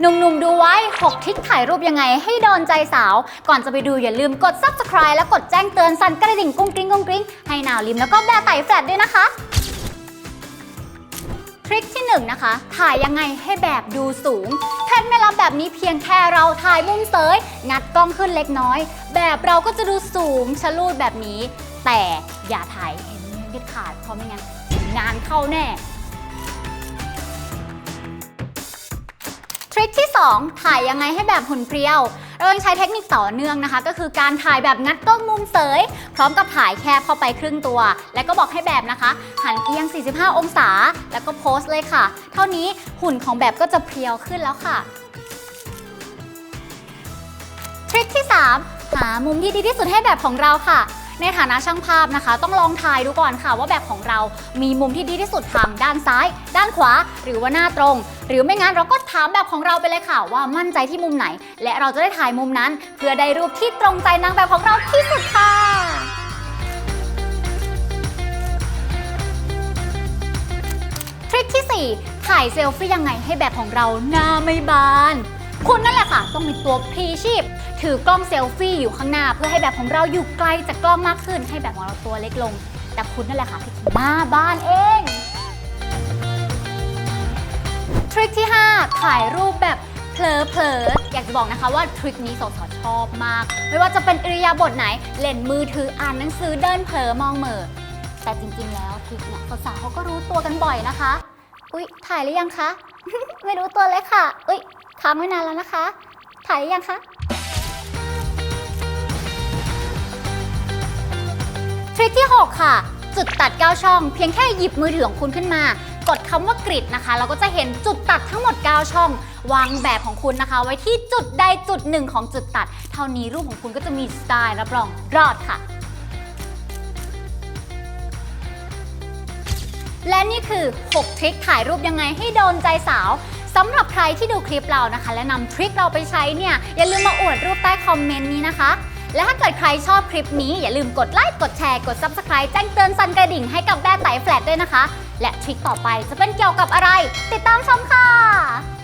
หนุ่มๆ ดูไว้ 6ทริคถ่ายรูปยังไงให้โดนใจสาว ก่อนจะไปดูอย่าลืมกด subscribe และกดแจ้งเตือนสั่นกระดิ่งกุ้งกริ้งกุ้งกริ้งให้นาวลิมแล้วก็แบร์ไต่แฟลตด้วยนะคะ ทริคที่ 1 นะคะ ถ่ายยังไงให้แบบดูสูงเคล็ดไม่ลับแบบนี้เพียงแค่เราถ่ายมุมเสย งัดกล้องขึ้นเล็กน้อย แบบเราก็จะดูสูงชะลูดแบบนี้ แต่อย่าถ่ายเห็นเด็ดขาดเพราะไม่งั้นงานเข้าแน่ ริคที่ 2 ถ่ายยังไงให้แบบหุ่นเพรียว เราต้องใช้เทคนิคต่อเนื่องนะคะ ก็คือการถ่ายแบบงัดกล้องมุมเสย พร้อมกับถ่ายแคบเข้าไปครึ่งตัว และก็บอกให้แบบนะคะ หันเอียง 45 องศา แล้วก็โพสเลยค่ะ เท่านี้หุ่นของแบบก็จะเพรียวขึ้นแล้วค่ะทริคที่ 3 หามุมที่ดีที่สุดให้แบบของเราค่ะ ในฐานะช่างภาพนะคะ ต้องลองถ่ายดูก่อนค่ะ ว่าแบบของเรามีมุมที่ดีที่สุดทางด้านซ้าย ด้านขวา หรือว่าหน้าตรง หรือไม่งั้นเราก็ถามแบบของเราไปเลยค่ะว่ามั่นใจที่มุมไหน และเราจะได้ถ่ายมุมนั้น เพื่อได้รูปที่ตรงใจนางแบบของเราที่สุดค่ะทริคที่ 4 ถ่ายเซลฟี่ยังไงให้แบบของเราหน้าไม่บาน คุณนั่นแหละค่ะ ต้องมีตัวพลีชีพ ถือกล้องเซลฟี่อยู่ข้างหน้า เพื่อให้แบบของเราอยู่ไกลจากกล้องมากขึ้น ให้แบบของเราตัวเล็กลง แต่คุณนั่นแหละค่ะที่หน้าบ้านเองทริคที่ 5 ถ่ายรูปแบบเผลอๆอยากจะบอกนะคะว่าทริคนี้สาวๆชอบมาก ไม่ว่าจะเป็นอิริยาบถไหน เล่นมือถืออ่านหนังสือเดินเผลอมองเหม่อแต่จริงๆแล้วทริคเนี่ยสาวๆเขาก็รู้ตัวกันบ่อยนะคะ อุ๊ย ถ่ายหรือยังคะ ไม่รู้ตัวเลยค่ะ อุ๊ยค้างไว้นานแล้วนะคะ ถ่ายหรือยังคะ ทริคที่ 6 ค่ะ จุดตัด 9 ช่อง เพียงแค่หยิบมือถือของคุณขึ้นมา กดคำว่ากริดนะคะ เราก็จะเห็นจุดตัดทั้งหมด 9 ช่อง วางแบบของคุณนะคะ ไว้ที่จุดใดจุดหนึ่งของจุดตัด เท่านี้รูปของคุณก็จะมีสไตล์รับรองรอดค่ะ และนี่คือ 6 ทริคถ่ายรูปยังไงให้โดนใจสาวสำหรับใครที่ดูคลิปเรานะคะ และนำทริคเราไปใช้เนี่ยอย่าลืมมาอวดรูปใต้คอมเมนต์นี้นะคะ และถ้าเกิดใครชอบคลิปนี้อย่าลืมกดไลค์กดแชร์กด Subscribe แจ้งเตือนสั่นกระดิ่งให้กับแบ้ไต่แฟลตด้วยนะคะ และทริคต่อไปจะเป็นเกี่ยวกับอะไร ติดตามชมค่ะ